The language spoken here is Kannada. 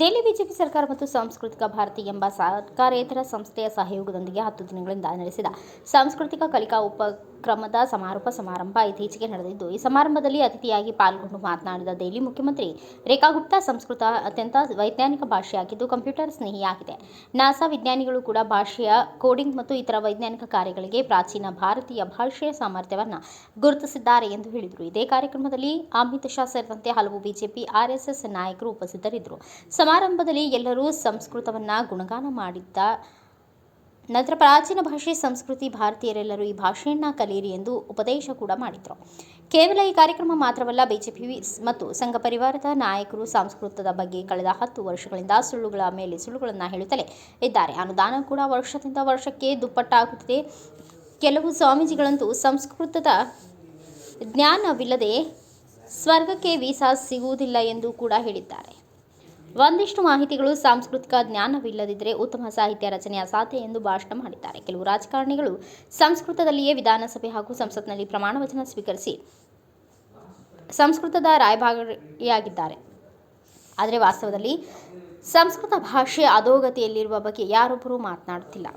ದೆಹಲಿ ಬಿಜೆಪಿ ಸರ್ಕಾರ ಮತ್ತು ಸಾಂಸ್ಕೃತಿಕ ಭಾರತಿ ಎಂಬ ಸರ್ಕಾರೇತರ ಸಂಸ್ಥೆಯ ಸಹಯೋಗದೊಂದಿಗೆ ಹತ್ತು ದಿನಗಳಿಂದ ನಡೆಸಿದ ಸಾಂಸ್ಕೃತಿಕ ಕಲಿಕಾ ಉಪಕ್ರಮದ ಸಮಾರೋಪ ಸಮಾರಂಭ ಇತ್ತೀಚೆಗೆ ನಡೆದಿದ್ದು, ಈ ಸಮಾರಂಭದಲ್ಲಿ ಅತಿಥಿಯಾಗಿ ಪಾಲ್ಗೊಂಡು ಮಾತನಾಡಿದ ದೆಹಲಿ ಮುಖ್ಯಮಂತ್ರಿ ರೇಖಾ ಗುಪ್ತಾ, ಸಂಸ್ಕೃತ ಅತ್ಯಂತ ವೈಜ್ಞಾನಿಕ ಭಾಷೆಯಾಗಿದ್ದು ಕಂಪ್ಯೂಟರ್ ಸ್ನೇಹಿಯಾಗಿದೆ. ನಾಸಾ ವಿಜ್ಞಾನಿಗಳು ಕೂಡ ಭಾಷೆಯ ಕೋಡಿಂಗ್ ಮತ್ತು ಇತರ ವೈಜ್ಞಾನಿಕ ಕಾರ್ಯಗಳಿಗೆ ಪ್ರಾಚೀನ ಭಾರತೀಯ ಭಾಷೆಯ ಸಾಮರ್ಥ್ಯವನ್ನು ಗುರುತಿಸಿದ್ದಾರೆ ಎಂದು ಹೇಳಿದರು. ಇದೇ ಕಾರ್ಯಕ್ರಮದಲ್ಲಿ ಅಮಿತ್ ಶಾ ಸೇರಿದಂತೆ ಹಲವು ಬಿಜೆಪಿ ಆರ್ಎಸ್ಎಸ್ ನಾಯಕರು ಉಪಸ್ಥಿತರಿದ್ದರು. ಸಮಾರಂಭದಲ್ಲಿ ಎಲ್ಲರೂ ಸಂಸ್ಕೃತವನ್ನ ಗುಣಗಾನ ಮಾಡಿದ್ದ. ನಂತರ ಪ್ರಾಚೀನ ಭಾಷೆ, ಸಂಸ್ಕೃತಿ, ಭಾರತೀಯರೆಲ್ಲರೂ ಈ ಭಾಷೆಯನ್ನ ಕಲಿಯಿರಿ ಎಂದು ಉಪದೇಶ ಕೂಡ ಮಾಡಿದರು. ಕೇವಲ ಈ ಕಾರ್ಯಕ್ರಮ ಮಾತ್ರವಲ್ಲ, ಬಿಜೆಪಿ ಮತ್ತು ಸಂಘ ಪರಿವಾರದ ನಾಯಕರು ಸಂಸ್ಕೃತದ ಬಗ್ಗೆ ಕಳೆದ ಹತ್ತು ವರ್ಷಗಳಿಂದ ಸುಳ್ಳುಗಳ ಮೇಲೆ ಸುಳ್ಳುಗಳನ್ನು ಹೇಳುತ್ತಲೇ ಇದ್ದಾರೆ. ಅನುದಾನ ಕೂಡ ವರ್ಷದಿಂದ ವರ್ಷಕ್ಕೆ ದುಪ್ಪಟ್ಟಾಗುತ್ತಿದೆ. ಕೆಲವು ಸ್ವಾಮೀಜಿಗಳಂತೂ ಸಂಸ್ಕೃತದ ಜ್ಞಾನವಿಲ್ಲದೆ ಸ್ವರ್ಗಕ್ಕೆ ವೀಸಾ ಸಿಗುವುದಿಲ್ಲ ಎಂದು ಕೂಡ ಹೇಳಿದ್ದಾರೆ. ಒಂದಿಷ್ಟು ಮಾಹಿತಿಗಳು ಸಾಂಸ್ಕೃತಿಕ ಜ್ಞಾನವಿಲ್ಲದಿದ್ದರೆ ಉತ್ತಮ ಸಾಹಿತ್ಯ ರಚನೆ ಅಸಾಧ್ಯ ಎಂದು ಭಾಷಣ ಮಾಡಿದ್ದಾರೆ. ಕೆಲವು ರಾಜಕಾರಣಿಗಳು ಸಂಸ್ಕೃತದಲ್ಲಿಯೇ ವಿಧಾನಸಭೆ ಹಾಗೂ ಸಂಸತ್ನಲ್ಲಿ ಪ್ರಮಾಣ ವಚನ ಸ್ವೀಕರಿಸಿ ಸಂಸ್ಕೃತದ ರಾಯಭಾರಿಯಾಗಿದ್ದಾರೆ. ಆದರೆ ವಾಸ್ತವದಲ್ಲಿ ಸಂಸ್ಕೃತ ಭಾಷೆ ಅಧೋಗತಿಯಲ್ಲಿರುವ ಬಗ್ಗೆ ಯಾರೊಬ್ಬರೂ ಮಾತನಾಡುತ್ತಿಲ್ಲ.